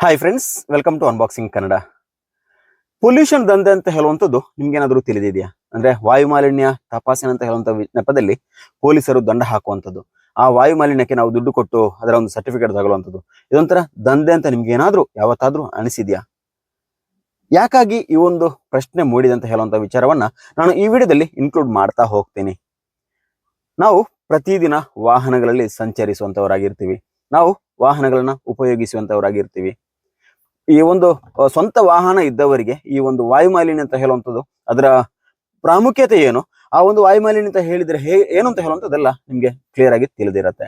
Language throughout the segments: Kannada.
Hi friends welcome to unboxing Kannada pollution ದಂಧೆ ಅಂತ ಹೇಳುವಂಥದ್ದು ನಿಮ್ಗೇನಾದರೂ ತಿಳಿದಿದೆಯಾ? ಅಂದ್ರೆ ವಾಯು ಮಾಲಿನ್ಯ ತಪಾಸಣೆ ಅಂತ ಹೇಳುವಂಥ ನೆಪದಲ್ಲಿ ಪೊಲೀಸರು ದಂಡ ಹಾಕುವಂಥದ್ದು. ಆ ವಾಯು ಮಾಲಿನ್ಯಕ್ಕೆ ನಾವು ದುಡ್ಡು ಕೊಟ್ಟು ಅದರ ಒಂದು ಸರ್ಟಿಫಿಕೇಟ್ ತಗೊಳ್ಳುವಂಥದ್ದು. ಇದೊಂಥರ ದಂಧೆ ಅಂತ ನಿಮ್ಗೆ ಏನಾದರೂ ಯಾವತ್ತಾದ್ರೂ ಅನಿಸಿದ್ಯಾ? ಯಾಕಾಗಿ ಈ ಒಂದು ಪ್ರಶ್ನೆ ಮೂಡಿದಂತ ಅಂತ ಹೇಳುವಂತ ವಿಚಾರವನ್ನ ನಾನು ಈ ವಿಡಿಯೋದಲ್ಲಿ ಇನ್ಕ್ಲೂಡ್ ಮಾಡ್ತಾ ಹೋಗ್ತೀನಿ. ನಾವು ಪ್ರತಿದಿನ ವಾಹನಗಳಲ್ಲಿ ಸಂಚರಿಸುವಂತವರಾಗಿರ್ತೀವಿ ನಾವು ವಾಹನಗಳನ್ನ ಉಪಯೋಗಿಸುವಂತವರಾಗಿರ್ತೀವಿ ಈ ಒಂದು ಸ್ವಂತ ವಾಹನ ಇದ್ದವರಿಗೆ ಈ ಒಂದು ವಾಯು ಮಾಲಿನ್ಯ ಅಂತ ಹೇಳುವಂಥದ್ದು ಅದರ ಪ್ರಾಮುಖ್ಯತೆ ಏನು? ಆ ಒಂದು ವಾಯು ಮಾಲಿನ್ಯ ಅಂತ ಹೇಳಿದ್ರೆ ಹೇ, ಏನು ಅಂತ ಹೇಳುವಂಥದ್ದೆಲ್ಲ ನಿಮಗೆ ಕ್ಲಿಯರ್ ಆಗಿ ತಿಳಿದಿರತ್ತೆ.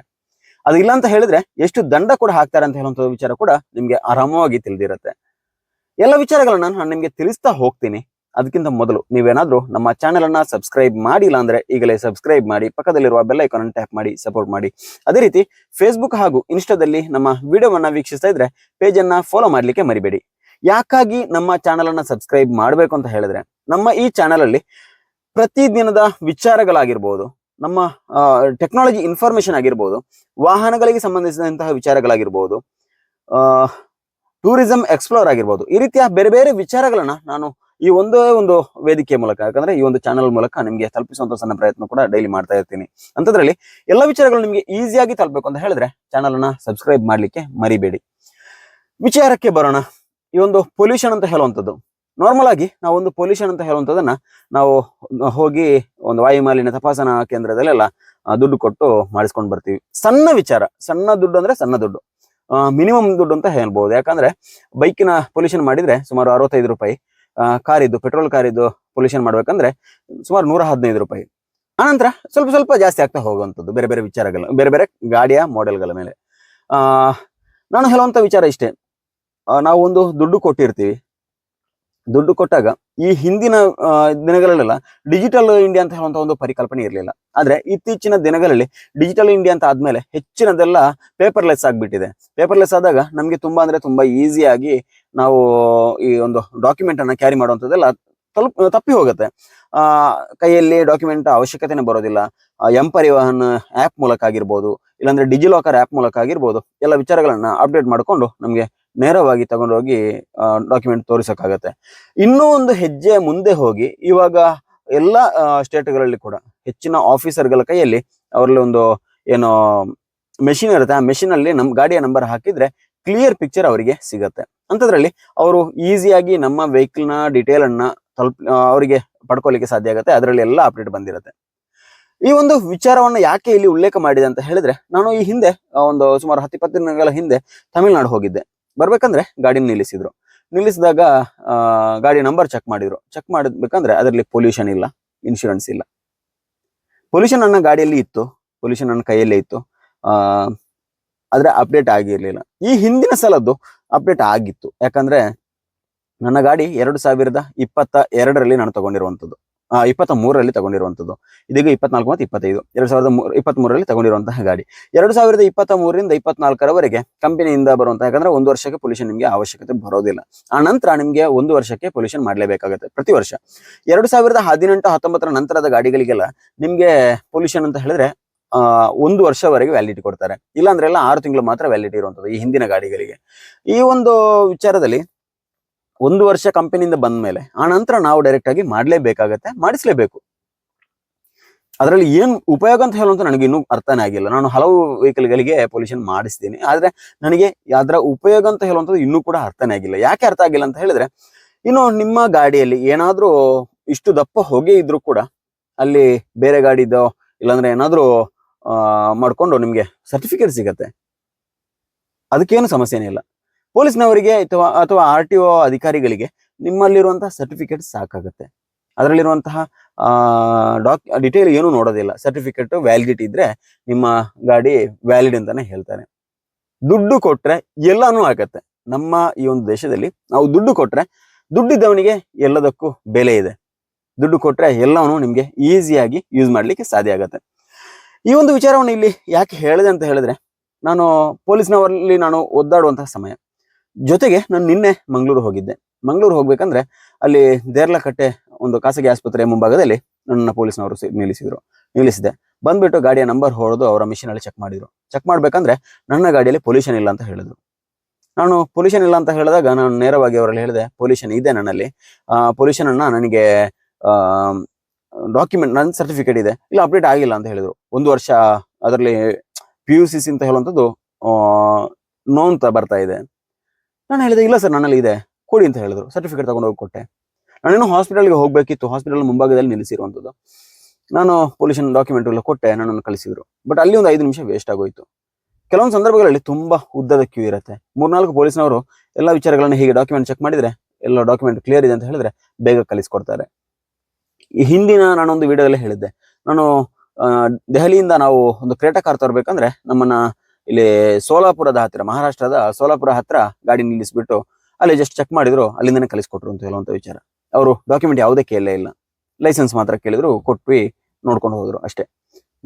ಅದು ಇಲ್ಲ ಅಂತ ಹೇಳಿದ್ರೆ ಎಷ್ಟು ದಂಡ ಕೂಡ ಹಾಕ್ತಾರೆ ಅಂತ ಹೇಳುವಂಥ ವಿಚಾರ ಕೂಡ ನಿಮಗೆ ಆರಾಮವಾಗಿ ತಿಳಿದಿರುತ್ತೆ. ಎಲ್ಲ ವಿಚಾರಗಳನ್ನ ನಾನು ನಿಮಗೆ ತಿಳಿಸ್ತಾ ಹೋಗ್ತೀನಿ. ಅದಕ್ಕಿಂತ ಮೊದಲು ನೀವೇನಾದ್ರೂ ನಮ್ಮ ಚಾನೆಲ್ ಅನ್ನ ಸಬ್ಸ್ಕ್ರೈಬ್ ಮಾಡಿಲ್ಲ ಅಂದ್ರೆ ಈಗಲೇ ಸಬ್ಸ್ಕ್ರೈಬ್ ಮಾಡಿ, ಪಕ್ಕದಲ್ಲಿರುವ ಬೆಲ್ ಐಕಾನ್ ಟ್ಯಾಪ್ ಮಾಡಿ ಸಪೋರ್ಟ್ ಮಾಡಿ. ಅದೇ ರೀತಿ ಫೇಸ್ಬುಕ್ ಹಾಗೂ ಇನ್ಸ್ಟಾದಲ್ಲಿ ನಮ್ಮ ವಿಡಿಯೋವನ್ನ ವೀಕ್ಷಿಸ್ತಾ ಇದ್ರೆ ಪೇಜ್ ಅನ್ನ ಫಾಲೋ ಮಾಡ್ಲಿಕ್ಕೆ ಮರಿಬೇಡಿ. ಯಾಕಾಗಿ ನಮ್ಮ ಚಾನೆಲ್ ಅನ್ನ ಸಬ್ಸ್ಕ್ರೈಬ್ ಮಾಡಬೇಕು ಅಂತ ಹೇಳಿದ್ರೆ, ನಮ್ಮ ಈ ಚಾನೆಲ್ ಅಲ್ಲಿ ಪ್ರತಿದಿನದ ವಿಚಾರಗಳಾಗಿರ್ಬೋದು, ನಮ್ಮ ಟೆಕ್ನಾಲಜಿ ಇನ್ಫಾರ್ಮೇಶನ್ ಆಗಿರ್ಬೋದು, ವಾಹನಗಳಿಗೆ ಸಂಬಂಧಿಸಿದಂತಹ ವಿಚಾರಗಳಾಗಿರ್ಬೋದು ಟೂರಿಸಂ ಎಕ್ಸ್ಪ್ಲೋರ್ ಆಗಿರ್ಬೋದು, ಈ ರೀತಿಯ ಬೇರೆ ಬೇರೆ ವಿಚಾರಗಳನ್ನ ನಾನು ಈ ಒಂದೇ, ಒಂದು ವೇದಿಕೆ ಮೂಲಕ, ಯಾಕಂದ್ರೆ ಈ ಒಂದು ಚಾನಲ್ ಮೂಲಕ ನಿಮಗೆ ತಲುಪಿಸುವಂತ ಸಣ್ಣ ಪ್ರಯತ್ನ ಕೂಡ ಡೈಲಿ ಮಾಡ್ತಾ ಇರ್ತೀನಿ. ಅಂತದ್ರಲ್ಲಿ ಎಲ್ಲ ವಿಚಾರಗಳು ನಿಮಗೆ ಈಸಿಯಾಗಿ ತಲುಪಬೇಕು ಅಂತ ಹೇಳಿದ್ರೆ ಚಾನಲ್ ಅನ್ನ ಸಬ್ಸ್ಕ್ರೈಬ್ ಮಾಡ್ಲಿಕ್ಕೆ ಮರಿಬೇಡಿ. ವಿಚಾರಕ್ಕೆ ಬರೋಣ. ಈ ಒಂದು ಪೊಲ್ಯೂಷನ್ ಅಂತ ಹೇಳುವಂಥದ್ದು. ನಾರ್ಮಲ್ ಆಗಿ ನಾವು ಒಂದು ಪೊಲ್ಯೂಷನ್ ಅಂತ ಹೇಳುವಂಥದ್ದನ್ನ ನಾವು ಹೋಗಿ ಒಂದು ವಾಯು ಮಾಲಿನ್ಯ ತಪಾಸಣಾ ಕೇಂದ್ರದಲ್ಲೆಲ್ಲ ದುಡ್ಡು ಕೊಟ್ಟು ಮಾಡಿಸ್ಕೊಂಡು ಬರ್ತೀವಿ. ಸಣ್ಣ ವಿಚಾರ. ಸಣ್ಣ ದುಡ್ಡು ಅಂದ್ರೆ ಸಣ್ಣ ದುಡ್ಡು. ಮಿನಿಮಮ್ ದುಡ್ಡು ಅಂತ ಹೇಳ್ಬೋದು. ಯಾಕಂದ್ರೆ ಬೈಕಿನ ಪೊಲ್ಯೂಷನ್ ಮಾಡಿದ್ರೆ ಸುಮಾರು ಅರವತ್ತೈದು ರೂಪಾಯಿ ಕಾರಿದ್ದು, ಪೆಟ್ರೋಲ್ ಕಾರಿದ್ದು ಪೊಲ್ಯೂಷನ್ ಮಾಡ್ಬೇಕಂದ್ರೆ ಸುಮಾರು ನೂರ ಹದಿನೈದು ರೂಪಾಯಿ. ಆನಂತರ ಸ್ವಲ್ಪ ಸ್ವಲ್ಪ ಜಾಸ್ತಿ ಆಗ್ತಾ ಹೋಗುವಂಥದ್ದು, ಬೇರೆ ಬೇರೆ ವಿಚಾರಗಳು ಬೇರೆ ಬೇರೆ ಗಾಡಿಯ ಮಾಡೆಲ್ಗಳ ಮೇಲೆ. ನಾನು ಹೇಳುವಂಥ ವಿಚಾರ ಇಷ್ಟೇ. ನಾವು ಒಂದು ದುಡ್ಡು ಕೊಟ್ಟಿರ್ತೀವಿ. ದುಡ್ಡು ಕೊಟ್ಟಾಗ ಈ ಹಿಂದಿನ ದಿನಗಳಲ್ಲೆಲ್ಲ ಡಿಜಿಟಲ್ ಇಂಡಿಯಾ ಅಂತ ಹೇಳುವಂತಹ ಒಂದು ಪರಿಕಲ್ಪನೆ ಇರಲಿಲ್ಲ. ಆದ್ರೆ ಇತ್ತೀಚಿನ ದಿನಗಳಲ್ಲಿ ಡಿಜಿಟಲ್ ಇಂಡಿಯಾ ಅಂತ ಆದ್ಮೇಲೆ ಹೆಚ್ಚಿನದೆಲ್ಲ ಪೇಪರ್ಲೆಸ್ ಆಗಿಬಿಟ್ಟಿದೆ. ಪೇಪರ್ಲೆಸ್ ಆದಾಗ ನಮ್ಗೆ ತುಂಬಾ ಅಂದ್ರೆ ತುಂಬಾ ಈಸಿಯಾಗಿ ನಾವು ಈ ಒಂದು ಡಾಕ್ಯುಮೆಂಟ್ ಅನ್ನ ಕ್ಯಾರಿ ಮಾಡುವಂಥದ್ದೆಲ್ಲ ತಲುಪ್, ತಪ್ಪಿ ಹೋಗುತ್ತೆ. ಆ, ಕೈಯಲ್ಲಿ ಡಾಕ್ಯುಮೆಂಟ್ ಅವಶ್ಯಕತೆನೇ ಬರೋದಿಲ್ಲ. ಎಂ ಪರಿವಹನ್ ಆಪ್ ಮೂಲಕ ಆಗಿರ್ಬೋದು, ಇಲ್ಲಾಂದ್ರೆ ಡಿಜಿಲಾಕರ್ ಆಪ್ ಮೂಲಕ ಆಗಿರ್ಬೋದು, ಎಲ್ಲ ವಿಚಾರಗಳನ್ನ ಅಪ್ಡೇಟ್ ಮಾಡಿಕೊಂಡು ನಮ್ಗೆ ನೇರವಾಗಿ ತಗೊಂಡೋಗಿ ಡಾಕ್ಯುಮೆಂಟ್ ತೋರಿಸಕ್ಕಾಗತ್ತೆ. ಇನ್ನೂ ಒಂದು ಹೆಜ್ಜೆ ಮುಂದೆ ಹೋಗಿ, ಇವಾಗ ಎಲ್ಲ ಸ್ಟೇಟ್ಗಳಲ್ಲಿ ಕೂಡ, ಹೆಚ್ಚಿನ ಆಫೀಸರ್ಗಳ ಕೈಯಲ್ಲಿ ಅವರಲ್ಲಿ ಒಂದು, ಏನು ಮೆಷಿನ್ ಇರುತ್ತೆ. ಆ ಮೆಷಿನ್ ಅಲ್ಲಿ ನಮ್ ಗಾಡಿಯ ನಂಬರ್ ಹಾಕಿದ್ರೆ ಕ್ಲಿಯರ್ ಪಿಕ್ಚರ್ ಅವರಿಗೆ ಸಿಗತ್ತೆ. ಅಂತದ್ರಲ್ಲಿ ಅವರು ಈಸಿಯಾಗಿ ನಮ್ಮ ವೆಹಿಕಲ್ನ ಡೀಟೇಲ್ ಅನ್ನ ತಲುಪ್ ಅವರಿಗೆ ಪಡ್ಕೊಳ್ಳಿಕ್ಕೆ ಸಾಧ್ಯ ಆಗುತ್ತೆ. ಅದರಲ್ಲಿ ಎಲ್ಲ ಅಪ್ಡೇಟ್ ಬಂದಿರುತ್ತೆ. ಈ ಒಂದು ವಿಚಾರವನ್ನ ಯಾಕೆ ಇಲ್ಲಿ ಉಲ್ಲೇಖ ಮಾಡಿದೆ ಅಂತ ಹೇಳಿದ್ರೆ, ನಾನು ಈ ಹಿಂದೆ ಒಂದು ಸುಮಾರು ಹತ್ತಿಪ್ಪತ್ತು ದಿನಗಳ ಹಿಂದೆ ತಮಿಳ್ನಾಡು ಹೋಗಿದ್ದೆ. ಬರ್ಬೇಕಂದ್ರೆ ಗಾಡಿ ನಿಲ್ಲಿಸಿದ್ರು. ನಿಲ್ಲಿಸಿದಾಗ ಗಾಡಿ ನಂಬರ್ ಚೆಕ್ ಮಾಡಿದ್ರು. ಚೆಕ್ ಮಾಡಬೇಕಂದ್ರೆ ಅದರಲ್ಲಿ ಪೊಲ್ಯೂಷನ್ ಇಲ್ಲ ಇನ್ಶೂರೆನ್ಸ್ ಇಲ್ಲ. ಪೊಲ್ಯೂಷನ್ ನನ್ನ ಗಾಡಿಯಲ್ಲಿ ಇತ್ತು ಪೊಲ್ಯೂಷನ್ ನನ್ನ ಕೈಯಲ್ಲೇ ಇತ್ತು. ಆ, ಆದ್ರೆ ಅಪ್ಡೇಟ್ ಆಗಿರ್ಲಿಲ್ಲ. ಈ ಹಿಂದಿನ ಸಲದ್ದು ಅಪ್ಡೇಟ್ ಆಗಿತ್ತು. ಯಾಕಂದ್ರೆ ನನ್ನ ಗಾಡಿ ಎರಡು ಸಾವಿರದ ಇಪ್ಪತ್ತ ಎರಡರಲ್ಲಿ ನಾನು ತಗೊಂಡಿರುವಂತದ್ದು ಆ ಇಪ್ಪತ್ತ ಮೂರರಲ್ಲಿ ತಗೊಂಡಿರುವಂತದ್ದು ಇದೀಗ ಇಪ್ಪತ್ನಾಲ್ಕು ಮತ್ತು ಇಪ್ಪತ್ತೈದು. ಎರಡು ಸಾವಿರದ ಮೂರ್ ಇಪ್ಪತ್ತ್ ಮೂರರಲ್ಲಿ ತಗೊಂಡಿರುವಂತಹ ಗಾಡಿ. ಎರಡು ಸಾವಿರದ ಇಪ್ಪತ್ತ ಮೂರರಿಂದ ಇಪ್ಪತ್ನಾಲ್ಕರವರೆಗೆ ಕಂಪನಿಯಿಂದ ಬರುವಂತಹ, ಯಾಕಂದ್ರೆ ಒಂದು ವರ್ಷಕ್ಕೆ ಪೊಲ್ಯೂಷನ್ ನಿಮಗೆ ಅವಶ್ಯಕತೆ ಬರೋದಿಲ್ಲ. ಆ ನಂತರ ನಿಮಗೆ ಒಂದು ವರ್ಷಕ್ಕೆ ಪೊಲ್ಯೂಷನ್ ಮಾಡಲೇಬೇಕಾಗುತ್ತೆ ಪ್ರತಿ ವರ್ಷ. ಎರಡು ಸಾವಿರದ ಹದಿನೆಂಟು, ಹತ್ತೊಂಬತ್ತರ ನಂತರದ ಗಾಡಿಗಳಿಗೆಲ್ಲ ನಿಮಗೆ ಪೊಲ್ಯೂಷನ್ ಅಂತ ಹೇಳಿದ್ರೆ ಒಂದು ವರ್ಷವರೆಗೆ ವ್ಯಾಲಿಡಿಟಿ ಕೊಡ್ತಾರೆ. ಇಲ್ಲಾಂದ್ರೆ ಎಲ್ಲ ಆರು ತಿಂಗಳು ಮಾತ್ರ ವ್ಯಾಲಿಡಿಟಿ ಇರುವಂಥದ್ದು ಈ ಹಿಂದಿನ ಗಾಡಿಗಳಿಗೆ. ಈ ಒಂದು ವಿಚಾರದಲ್ಲಿ ಒಂದು ವರ್ಷ ಕಂಪನಿಯಿಂದ ಬಂದ ಮೇಲೆ ಆ ನಂತರ ನಾವು ಡೈರೆಕ್ಟ್ ಆಗಿ ಮಾಡಲೇಬೇಕಾಗತ್ತೆ, ಮಾಡಿಸ್ಲೇಬೇಕು. ಅದರಲ್ಲಿ ಏನ್ ಉಪಯೋಗ ಅಂತ ಹೇಳುವಂತ ನನಗೆ ಇನ್ನೂ ಅರ್ಥನೇ ಆಗಿಲ್ಲ. ನಾನು ಹಲವು ವೆಹಿಕಲ್ಗಳಿಗೆ ಗಳಿಗೆ ಪೊಲ್ಯೂಷನ್ ಮಾಡಿಸ್ತೀನಿ. ಆದ್ರೆ ನನಗೆ ಅದರ ಉಪಯೋಗ ಅಂತ ಹೇಳುವಂಥದ್ದು ಇನ್ನೂ ಕೂಡ ಅರ್ಥನೇ ಆಗಿಲ್ಲ. ಯಾಕೆ ಅರ್ಥ ಆಗಿಲ್ಲ ಅಂತ ಹೇಳಿದ್ರೆ, ಇನ್ನು ನಿಮ್ಮ ಗಾಡಿಯಲ್ಲಿ ಏನಾದರೂ ಇಷ್ಟು ದಪ್ಪ ಹೊಗೆ ಇದ್ರೂ ಕೂಡ ಅಲ್ಲಿ ಬೇರೆ ಗಾಡಿದೋ ಇಲ್ಲಾಂದ್ರೆ ಏನಾದ್ರೂ ಮಾಡ್ಕೊಂಡು ನಿಮ್ಗೆ ಸರ್ಟಿಫಿಕೇಟ್ ಸಿಗತ್ತೆ. ಅದಕ್ಕೇನು ಸಮಸ್ಯೆನೇ ಇಲ್ಲ. ಪೊಲೀಸ್ನವರಿಗೆ ಅಥವಾ ಅಥವಾ ಆರ್ ಟಿ ಒ ಅಧಿಕಾರಿಗಳಿಗೆ ನಿಮ್ಮಲ್ಲಿರುವಂತಹ ಸರ್ಟಿಫಿಕೇಟ್ ಸಾಕಾಗುತ್ತೆ. ಅದರಲ್ಲಿರುವಂತಹ ಡಾಕ್ ಡಿಟೇಲ್ ಏನು ನೋಡೋದಿಲ್ಲ. ಸರ್ಟಿಫಿಕೇಟ್ ವ್ಯಾಲಿಡಿಟಿ ಇದ್ರೆ ನಿಮ್ಮ ಗಾಡಿ ವ್ಯಾಲಿಡ್ ಅಂತಾನೆ ಹೇಳ್ತಾರೆ. ದುಡ್ಡು ಕೊಟ್ರೆ ಎಲ್ಲಾನು ಆಗತ್ತೆ. ನಮ್ಮ ಈ ಒಂದು ದೇಶದಲ್ಲಿ ನಾವು ದುಡ್ಡು ಕೊಟ್ರೆ ದುಡ್ಡಿದ್ದವನಿಗೆ ಎಲ್ಲದಕ್ಕೂ ಬೆಲೆ ಇದೆ. ದುಡ್ಡು ಕೊಟ್ರೆ ಎಲ್ಲವನು ನಿಮ್ಗೆ ಈಸಿಯಾಗಿ ಯೂಸ್ ಮಾಡ್ಲಿಕ್ಕೆ ಸಾಧ್ಯ ಆಗತ್ತೆ. ಈ ಒಂದು ವಿಚಾರವನ್ನು ಇಲ್ಲಿ ಯಾಕೆ ಹೇಳಿದೆ ಅಂತ ಹೇಳಿದ್ರೆ, ನಾನು ಪೊಲೀಸ್ನವರಲ್ಲಿ ನಾನು ಒದ್ದಾಡುವಂತಹ ಸಮಯ. ಜೊತೆಗೆ ನಾನು ನಿನ್ನೆ ಮಂಗಳೂರು ಹೋಗಿದ್ದೆ. ಮಂಗಳೂರು ಹೋಗ್ಬೇಕಂದ್ರೆ ಅಲ್ಲಿ ದೇರ್ಲಕಟ್ಟೆ ಒಂದು ಖಾಸಗಿ ಆಸ್ಪತ್ರೆಯ ಮುಂಭಾಗದಲ್ಲಿ ನನ್ನ ಪೊಲೀಸ್ನವರು ನಿಲ್ಲಿಸಿದ್ರು. ನಿಲ್ಲಿಸಿದೆ. ಬಂದ್ಬಿಟ್ಟು ಗಾಡಿಯ ನಂಬರ್ ಹೊಡೆದು ಅವರ ಮಿಷಿನಲ್ಲಿ ಚೆಕ್ ಮಾಡಿದ್ರು. ಚೆಕ್ ಮಾಡ್ಬೇಕಂದ್ರೆ ನನ್ನ ಗಾಡಿಯಲ್ಲಿ ಪೊಲ್ಯೂಷನ್ ಇಲ್ಲ ಅಂತ ಹೇಳಿದ್ರು. ನಾನು ಪೊಲ್ಯೂಷನ್ ಇಲ್ಲ ಅಂತ ಹೇಳಿದಾಗ ನಾನು ನೇರವಾಗಿ ಅವರಲ್ಲಿ ಹೇಳಿದೆ ಪೊಲ್ಯೂಷನ್ ಇದೆ ನನ್ನಲ್ಲಿ. ಪೊಲ್ಯೂಷನ್ ಅನ್ನ ನನಗೆ ಡಾಕ್ಯುಮೆಂಟ್ ನನ್ನ ಸರ್ಟಿಫಿಕೇಟ್ ಇದೆ. ಇಲ್ಲ ಅಪ್ಡೇಟ್ ಆಗಿಲ್ಲ ಅಂತ ಹೇಳಿದ್ರು. ಒಂದು ವರ್ಷ ಅದರಲ್ಲಿ ಪಿ ಯು ಸಿ ಸಿ ಅಂತ ಹೇಳುವಂಥದ್ದು ನೋ ಅಂತ ಬರ್ತಾ ಇದೆ. ನಾನು ಹೇಳಿದೆ, ಇಲ್ಲ ಸರ್ ನನ್ನಲ್ಲಿ ಇದೆ. ಕೊಡಿ ಅಂತ ಹೇಳಿದ್ರು. ಸರ್ಟಿಫಿಕೇಟ್ ಹೋಗಿ ಕೊಟ್ಟೆ. ನಾನೇನು ಹಾಸ್ಪಿಟಲ್ಗೆ ಹೋಗಬೇಕಿತ್ತು ಹಾಸ್ಪಿಟಲ್ ಮುಂಭಾಗದಲ್ಲಿ ನಿಲ್ಲಿಸಿರುವಂಥದ್ದು ನಾನು ಪೊಲ್ಯೂಷನ್ ಡಾಕ್ಯುಮೆಂಟ್ ಎಲ್ಲ ಕೊಟ್ಟೆ, ನನ್ನನ್ನು ಕಳಿಸಿದ್ರು. ಬಟ್ ಅಲ್ಲಿ ಒಂದು ಐದು ನಿಮಿಷ ವೇಸ್ಟ್ ಆಗೋಯ್ತು. ಕೆಲವೊಂದು ಸಂದರ್ಭಗಳಲ್ಲಿ ತುಂಬಾ ಉದ್ದದ ಕ್ಯೂ ಇರುತ್ತೆ. ಮೂರ್ನಾಲ್ಕು ಪೊಲೀಸ್ನವರು ಎಲ್ಲ ವಿಚಾರಗಳನ್ನು ಹೀಗೆ ಡಾಕ್ಯುಮೆಂಟ್ ಚೆಕ್ ಮಾಡಿದ್ರೆ, ಎಲ್ಲ ಡಾಕ್ಯುಮೆಂಟ್ ಕ್ಲಿಯರ್ ಇದೆ ಅಂತ ಹೇಳಿದ್ರೆ ಬೇಗ ಕಲಿಸ್ಕೊಡ್ತಾರೆ ಈ ಹಿಂದಿನ ನಾನೊಂದು ವಿಡಿಯೋದಲ್ಲಿ ಹೇಳಿದ್ದೆ. ನಾನು ದೆಹಲಿಯಿಂದ ನಾವು ಒಂದು ಕ್ರೇಟಾ ಕಾರ್ ತರಬೇಕಂದ್ರೆ ನಮ್ಮನ್ನ ಇಲ್ಲಿ ಸೋಲಾಪುರದ ಹತ್ತಿರ, ಮಹಾರಾಷ್ಟ್ರದ ಸೋಲಾಪುರ ಹತ್ರ ಗಾಡಿ ನಿಲ್ಲಿಸ್ಬಿಟ್ಟು ಅಲ್ಲಿ ಜಸ್ಟ್ ಚೆಕ್ ಮಾಡಿದ್ರು, ಅಲ್ಲಿಂದನೇ ಕಲಿಸ್ಕೊಟ್ರು ಅಂತ ಹೇಳುವಂತ ವಿಚಾರ. ಅವರು ಡಾಕ್ಯುಮೆಂಟ್ ಯಾವುದೇ ಕೇಳಲೇ ಇಲ್ಲ. ಲೈಸೆನ್ಸ್ ಮಾತ್ರ ಕೇಳಿದ್ರು, ಕೊಟ್ವಿ, ನೋಡ್ಕೊಂಡು ಹೋದ್ರು ಅಷ್ಟೇ.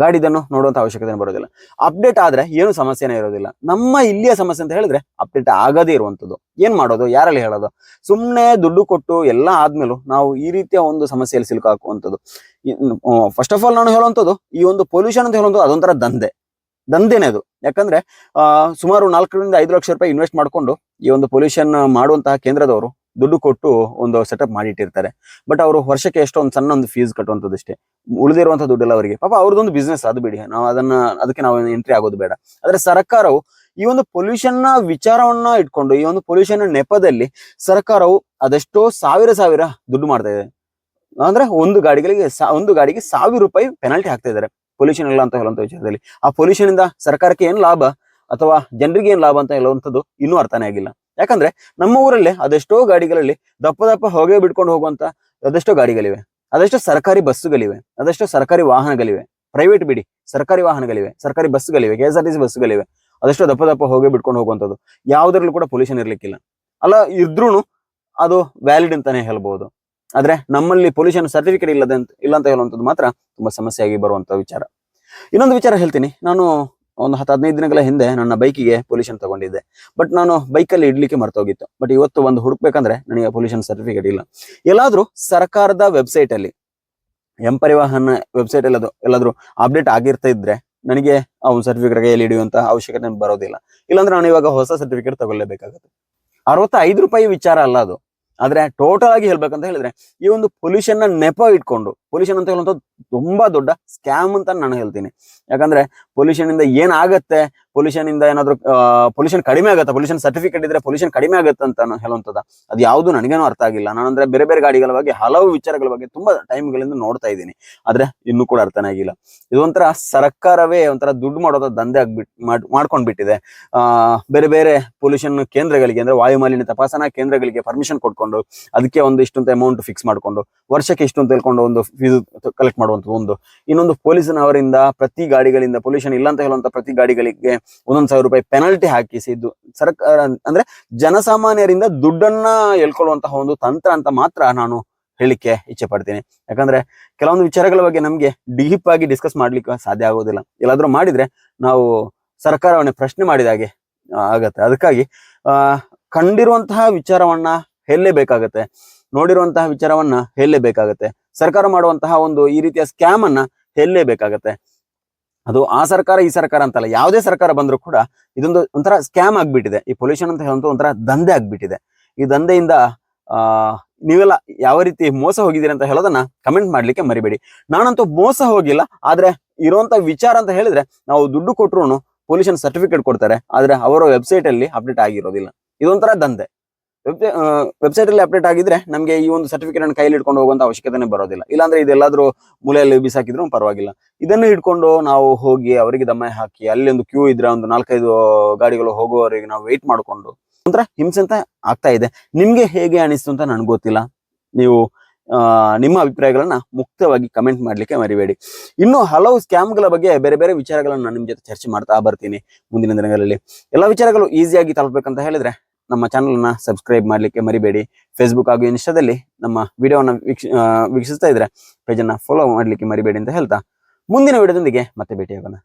ಗಾಡಿದನ್ನು ನೋಡುವಂತ ಅವಶ್ಯಕತೆ ಬರೋದಿಲ್ಲ. ಅಪ್ಡೇಟ್ ಆದ್ರೆ ಏನು ಸಮಸ್ಯೆನೇ ಇರೋದಿಲ್ಲ. ನಮ್ಮ ಇಲ್ಲಿಯ ಸಮಸ್ಯೆ ಅಂತ ಹೇಳಿದ್ರೆ ಅಪ್ಡೇಟ್ ಆಗದೇ ಇರುವಂಥದ್ದು ಏನ್ ಮಾಡೋದು, ಯಾರಲ್ಲಿ ಹೇಳೋದು? ಸುಮ್ಮನೆ ದುಡ್ಡು ಕೊಟ್ಟು ಎಲ್ಲ ಆದ್ಮೇಲೂ ನಾವು ಈ ರೀತಿಯ ಒಂದು ಸಮಸ್ಯೆಯಲ್ಲಿ ಸಿಲುಕಾಕುವಂಥದ್ದು ಫಸ್ಟ್ ಆಫ್ ಆಲ್ ನಾನು ಹೇಳುವಂಥದ್ದು ಈ ಒಂದು ಪೊಲ್ಯೂಷನ್ ಅಂತ ಹೇಳುವಂಥದ್ದು ಅದೊಂಥರ ದಂಧೆ. ದಂಧೆನೇ ಅದು. ಯಾಕಂದ್ರೆ ಆ, ಸುಮಾರು ನಾಲ್ಕರಿಂದ ಐದು ಲಕ್ಷ ರೂಪಾಯಿ ಇನ್ವೆಸ್ಟ್ ಮಾಡ್ಕೊಂಡು ಈ ಒಂದು ಪೊಲ್ಯೂಷನ್ ಮಾಡುವಂತಹ ಕೇಂದ್ರದವರು ದುಡ್ಡು ಕೊಟ್ಟು ಒಂದು ಸೆಟಪ್ ಮಾಡಿಟ್ಟಿರ್ತಾರೆ. ಬಟ್ ಅವರು ವರ್ಷಕ್ಕೆ ಎಷ್ಟೋ ಒಂದು ಸಣ್ಣ ಒಂದು ಫೀಸ್ ಕಟ್ಟುವಂಥದ್ದಷ್ಟೇ. ಉಳಿದಿರುವಂಥ ದುಡ್ಡೆಲ್ಲ ಅವರಿಗೆ. ಪಾಪ ಅವ್ರದ್ದೊಂದು ಬಿಸ್ನೆಸ್ ಅದು ಬಿಡಿ. ನಾವು ಅದನ್ನ ಅದಕ್ಕೆ ನಾವು ಎಂಟ್ರಿ ಆಗೋದು ಬೇಡ. ಆದ್ರೆ ಸರ್ಕಾರವು ಈ ಒಂದು ಪೊಲ್ಯೂಷನ್ನ ವಿಚಾರವನ್ನ ಇಟ್ಕೊಂಡು ಈ ಒಂದು ಪೊಲ್ಯೂಷನ್ ನೆಪದಲ್ಲಿ ಸರ್ಕಾರವು ಅದೆಷ್ಟೋ ಸಾವಿರ ಸಾವಿರ ದುಡ್ಡು ಮಾಡ್ತಾ ಇದೆ. ಅಂದ್ರೆ ಒಂದು ಗಾಡಿಗಳಿಗೆ ಒಂದು ಗಾಡಿಗೆ ಸಾವಿರ ರೂಪಾಯಿ ಪೆನಾಲ್ಟಿ ಹಾಕ್ತಾ ಇದ್ದಾರೆ. ಪೊಲ್ಯೂಷನ್ ಇಲ್ಲ ಅಂತ ಹೇಳುವಂತ ವಿಚಾರದಲ್ಲಿ. ಆ ಪೊಲ್ಯೂಷನ್ ಇಂದ ಸರ್ಕಾರಕ್ಕೆ ಏನ್ ಲಾಭ? ಅಥವಾ ಜನರಿಗೆ ಏನ್ ಲಾಭ ಅಂತ ಹೇಳುವಂಥದ್ದು ಇನ್ನೂ ಅರ್ಥನೇ ಆಗಿಲ್ಲ. ಯಾಕಂದ್ರೆ ನಮ್ಮ ಊರಲ್ಲಿ ಅದೆಷ್ಟೋ ಗಾಡಿಗಳಲ್ಲಿ ದಪ್ಪ ದಪ್ಪ ಹೊಗೆ ಬಿಡ್ಕೊಂಡು ಹೋಗುವಂತ ಅದೆಷ್ಟೋ ಗಾಡಿಗಳಿವೆ. ಅದೆಷ್ಟೋ ಸರ್ಕಾರಿ ಬಸ್ಸುಗಳಿವೆ. ಅದೆಷ್ಟೋ ಸರ್ಕಾರಿ ವಾಹನಗಳಿವೆ. ಪ್ರೈವೇಟ್ ಬಿಡಿ. ಸರ್ಕಾರಿ ವಾಹನಗಳಿವೆ. ಸರ್ಕಾರಿ ಬಸ್ಗಳಿವೆ K S R T C ಬಸ್ಗಳಿವೆ ಅದೆಷ್ಟೋ ದಪ್ಪ ದಪ್ಪ ಹೋಗಿ ಬಿಟ್ಕೊಂಡು ಹೋಗುವಂಥದ್ದು. ಯಾವುದ್ರಲ್ಲೂ ಕೂಡ ಪೊಲ್ಯೂಷನ್ ಇರಲಿಕ್ಕಿಲ್ಲ. ಅಲ್ಲ ಇದ್ರೂ ಅದು ವ್ಯಾಲಿಡ್ ಅಂತಾನೆ ಹೇಳ್ಬಹುದು ಆದ್ರೆ ನಮ್ಮಲ್ಲಿ ಪೊಲ್ಯೂಷನ್ ಸರ್ಟಿಫಿಕೇಟ್ ಇಲ್ಲದೆ ಅಂತ ಇಲ್ಲ ಅಂತ ಹೇಳುವಂಥದ್ದು ಮಾತ್ರ ತುಂಬಾ ಸಮಸ್ಯೆಯಾಗಿ ಬರುವಂತ ವಿಚಾರ. ಇನ್ನೊಂದು ವಿಚಾರ ಹೇಳ್ತೀನಿ. ನಾನು ಒಂದು ಹತ್ತು ಹದಿನೈದು ದಿನಗಳ ಹಿಂದೆ ನನ್ನ ಬೈಕಿಗೆ ಪೊಲ್ಯೂಷನ್ ತಗೊಂಡಿದ್ದೆ. ಬಟ್ ನಾನು ಬೈಕಲ್ಲಿ ಇಡ್ಲಿಕ್ಕೆ ಮರ್ತೋಗಿತ್ತು. ಬಟ್ ಇವತ್ತು ಒಂದು ಹುಡುಕ್ಬೇಕಂದ್ರೆ ನನಗೆ ಪೊಲ್ಯೂಷನ್ ಸರ್ಟಿಫಿಕೇಟ್ ಇಲ್ಲ. ಎಲ್ಲಾದ್ರೂ ಸರ್ಕಾರದ ವೆಬ್ಸೈಟ್ ಅಲ್ಲಿ ಎಂ ಪರಿವಾಹನ ವೆಬ್ಸೈಟ್ ಅದು ಎಲ್ಲಾದ್ರೂ ಅಪ್ಡೇಟ್ ಆಗಿರ್ತಾ ಇದ್ರೆ ನನಗೆ ಆ ಒಂದು ಸರ್ಟಿಫಿಕೇಟ್ ಕೈಯಲ್ಲಿ ಹಿಡಿಯುವಂತ ಅವಶ್ಯಕತೆ ಬರೋದಿಲ್ಲ. ಇಲ್ಲಾಂದ್ರೆ ನಾನು ಇವಾಗ ಹೊಸ ಸರ್ಟಿಫಿಕೇಟ್ ತಗೊಳ್ಳೇಬೇಕಾಗುತ್ತೆ. ಅರವತ್ತೈದು ರೂಪಾಯಿ ವಿಚಾರ ಅಲ್ಲ ಅದು. ಆದ್ರೆ ಟೋಟಲ್ ಆಗಿ ಹೇಳ್ಬೇಕಂತ ಹೇಳಿದ್ರೆ, ಈ ಒಂದು ಪೊಲ್ಯೂಷನ್ನ ನೆಪ ಇಟ್ಕೊಂಡು ಪೊಲ್ಯೂಷನ್ ಅಂತ ಹೇಳುವಂಥದ್ದು ತುಂಬಾ ದೊಡ್ಡ ಸ್ಕ್ಯಾಮ್ ಅಂತ ನಾನು ಹೇಳ್ತೀನಿ. ಯಾಕಂದ್ರೆ ಪೊಲ್ಯೂಷನ್ ಇಂದ ಏನಾಗುತ್ತೆ ಪೊಲ್ಯೂಷನ್ ಇಂದ ಏನಾದ್ರು ಪೊಲ್ಯೂಷನ್ ಕಡಿಮೆ ಆಗುತ್ತೆ? ಪೊಲ್ಯೂಷನ್ ಸರ್ಟಿಫಿಕೇಟ್ ಇದ್ರೆ ಪೊಲ್ಯೂಷನ್ ಕಡಿಮೆ ಆಗುತ್ತೆ ಅಂತ ಹೇಳುವಂಥದ್ದು. ಅದು ಯಾವುದು ನನಗೇನು ಅರ್ಥ ಆಗಿಲ್ಲ. ನಾನು ಅಂದ್ರೆ ಬೇರೆ ಬೇರೆ ಗಾಡಿಗಳ ಬಗ್ಗೆ ಹಲವು ವಿಚಾರಗಳ ಬಗ್ಗೆ ತುಂಬಾ ಟೈಮ್ಗಳಿಂದ ನೋಡ್ತಾ ಇದ್ದೀನಿ. ಆದ್ರೆ ಇನ್ನೂ ಕೂಡ ಅರ್ಥನೇ ಆಗಿಲ್ಲ. ಇದು ಒಂಥರ ಸರ್ಕಾರವೇ ಒಂಥರ ದುಡ್ಡು ಮಾಡೋದ ದಂಧೆ ಆಗ್ಬಿಟ್ ಮಾಡ್ಕೊಂಡ್ ಬಿಟ್ಟಿದೆ ಬೇರೆ ಬೇರೆ ಪೊಲ್ಯೂಷನ್ ಕೇಂದ್ರಗಳಿಗೆ ಅಂದ್ರೆ ವಾಯು ಮಾಲಿನ್ಯ ತಪಾಸಣಾ ಕೇಂದ್ರಗಳಿಗೆ ಪರ್ಮಿಷನ್ ಕೊಟ್ಕೊಂಡು ಅದಕ್ಕೆ ಒಂದು ಇಷ್ಟೊಂದು ಅಮೌಂಟ್ ಫಿಕ್ಸ್ ಮಾಡ್ಕೊಂಡು ವರ್ಷಕ್ಕೆ ಇಷ್ಟು ಅಂತ ಹೇಳ್ಕೊಂಡು ಒಂದು ಫೀಸ್ ಕಲೆಕ್ಟ್ ಮಾಡುವಂತ ಒಂದು. ಇನ್ನೊಂದು ಪೊಲೀಸ್ನವರಿಂದ ಪ್ರತಿ ಗಾಡಿಗಳಿಂದ ಪೊಲ್ಯೂಷನ್ ಇಲ್ಲ ಅಂತ ಹೇಳುವಂತ ಪ್ರತಿ ಗಾಡಿಗಳಿಗೆ ಒಂದೊಂದು ಸಾವಿರ ರೂಪಾಯಿ ಪೆನಾಲ್ಟಿ ಹಾಕಿಸಿದ್ದು. ಸರ್ಕಾರ ಅಂದ್ರೆ ಜನಸಾಮಾನ್ಯರಿಂದ ದುಡ್ಡನ್ನ ಎಳ್ಕೊಳ್ಳುವಂತಹ ಒಂದು ತಂತ್ರ ಅಂತ ಮಾತ್ರ ನಾನು ಹೇಳಿಕೆ ಇಚ್ಛೆ ಪಡ್ತೀನಿ. ಯಾಕಂದ್ರೆ ಕೆಲವೊಂದು ವಿಚಾರಗಳ ಬಗ್ಗೆ ನಮ್ಗೆ ಡೀಪ್ ಆಗಿ ಡಿಸ್ಕಸ್ ಮಾಡ್ಲಿಕ್ಕೆ ಸಾಧ್ಯ ಆಗೋದಿಲ್ಲ. ಎಲ್ಲಾದ್ರೂ ಮಾಡಿದ್ರೆ ನಾವು ಸರ್ಕಾರವನ್ನ ಪ್ರಶ್ನೆ ಮಾಡಿದ ಹಾಗೆ ಆಗತ್ತೆ. ಅದಕ್ಕಾಗಿ, ಆ, ಕಂಡಿರುವಂತಹ ವಿಚಾರವನ್ನ ಹೇಳಲೇಬೇಕಾಗತ್ತೆ. ನೋಡಿರುವಂತಹ ವಿಚಾರವನ್ನ ಹೇಳಲೇಬೇಕಾಗತ್ತೆ. ಸರ್ಕಾರ ಮಾಡುವಂತಹ ಒಂದು ಈ ರೀತಿಯ ಸ್ಕ್ಯಾಮ್ ಅನ್ನ ಹೇಳಲೇಬೇಕಾಗತ್ತೆ. ಅದು ಆ ಸರ್ಕಾರ, ಈ ಸರ್ಕಾರ ಅಂತಲ್ಲ, ಯಾವುದೇ ಸರ್ಕಾರ ಬಂದರೂ ಕೂಡ ಇದೊಂದು ಒಂಥರ ಸ್ಕ್ಯಾಮ್ ಆಗ್ಬಿಟ್ಟಿದೆ. ಈ ಪೊಲ್ಯೂಷನ್ ಅಂತ ಹೇಳುವಂಥ ಒಂಥರ ದಂಧೆ ಆಗ್ಬಿಟ್ಟಿದೆ. ಈ ದಂಧೆಯಿಂದ ನೀವೆಲ್ಲ ಯಾವ ರೀತಿ ಮೋಸ ಹೋಗಿದ್ದೀರಿ ಅಂತ ಹೇಳೋದನ್ನ ಕಮೆಂಟ್ ಮಾಡ್ಲಿಕ್ಕೆ ಮರಿಬೇಡಿ. ನಾನಂತೂ ಮೋಸ ಹೋಗಿಲ್ಲ, ಆದ್ರೆ ಇರುವಂತ ವಿಚಾರ ಅಂತ ಹೇಳಿದ್ರೆ ನಾವು ದುಡ್ಡು ಕೊಟ್ಟರು ಪೊಲ್ಯೂಷನ್ ಸರ್ಟಿಫಿಕೇಟ್ ಕೊಡ್ತಾರೆ, ಆದ್ರೆ ಅವರ ವೆಬ್ಸೈಟ್ ಅಲ್ಲಿ ಅಪ್ಡೇಟ್ ಆಗಿರೋದಿಲ್ಲ. ಇದೊಂಥರ ದಂಧೆ. ವೆಬ್ಸೈಟ್ ಅಲ್ಲಿ ಅಪ್ಡೇಟ್ ಆಗಿದ್ರೆ ನಮಗೆ ಈ ಒಂದು ಸರ್ಟಿಫಿಕೇಟ್ ಅನ್ನು ಕೈಲಿ ಇಟ್ಕೊಂಡು ಹೋಗುವಂತ ಅವಶ್ಯಕತೆ ಬರೋದಿಲ್ಲ. ಇಲ್ಲಾಂದ್ರೆ ಇದೆಲ್ಲಾದ್ರೂ ಮೂಲೆಯಲ್ಲಿ ಬಿಸಾಕಿದ್ರು ಪರವಾಗಿಲ್ಲ. ಇದನ್ನು ಇಟ್ಕೊಂಡು ನಾವು ಹೋಗಿ ಅವರಿಗೆ ದಮ್ಮ ಹಾಕಿ ಅಲ್ಲಿ ಒಂದು ಕ್ಯೂ ಇದ್ರೆ ಒಂದು ನಾಲ್ಕೈದು ಗಾಡಿಗಳು ಹೋಗುವವರಿಗೆ ನಾವು ವೆಯ್ಟ್ ಮಾಡ್ಕೊಂಡು ಒಂಥರ ಹಿಂಸೆ ಅಂತ ಆಗ್ತಾ ಇದೆ. ನಿಮ್ಗೆ ಹೇಗೆ ಅನಿಸ್ತು ಅಂತ ನನ್ಗೆ ಗೊತ್ತಿಲ್ಲ. ನೀವು ನಿಮ್ಮ ಅಭಿಪ್ರಾಯಗಳನ್ನ ಮುಕ್ತವಾಗಿ ಕಮೆಂಟ್ ಮಾಡ್ಲಿಕ್ಕೆ ಮರಿಬೇಡಿ. ಇನ್ನು ಹಲವು ಸ್ಕ್ಯಾಮ್ಗಳ ಬಗ್ಗೆ ಬೇರೆ ಬೇರೆ ವಿಚಾರಗಳನ್ನ ನಾನು ನಿಮ್ ಜೊತೆ ಚರ್ಚೆ ಮಾಡ್ತಾ ಬರ್ತೀನಿ ಮುಂದಿನ ದಿನಗಳಲ್ಲಿ. ಎಲ್ಲ ವಿಚಾರಗಳು ಈಸಿಯಾಗಿ ತಲುಪಬೇಕಂತ ಹೇಳಿದ್ರೆ ನಮ್ಮ ಚಾನಲ್ ಅನ್ನ ಸಬ್ಸ್ಕ್ರೈಬ್ ಮಾಡ್ಲಿಕ್ಕೆ ಮರಿಬೇಡಿ. ಫೇಸ್ಬುಕ್ ಹಾಗೂ ಇನ್ಸ್ಟಾದಲ್ಲಿ ನಮ್ಮ ವಿಡಿಯೋನ ವೀಕ್ಷ ವೀಕ್ಷಿಸ್ತಾ ಇದ್ರೆ ಪೇಜ್ ಅನ್ನ ಫಾಲೋ ಮಾಡ್ಲಿಕ್ಕೆ ಮರಿಬೇಡಿ ಅಂತ ಹೇಳ್ತಾ. ಮುಂದಿನ ವಿಡಿಯೋದೊಂದಿಗೆ ಮತ್ತೆ ಭೇಟಿಯಾಗೋಣ.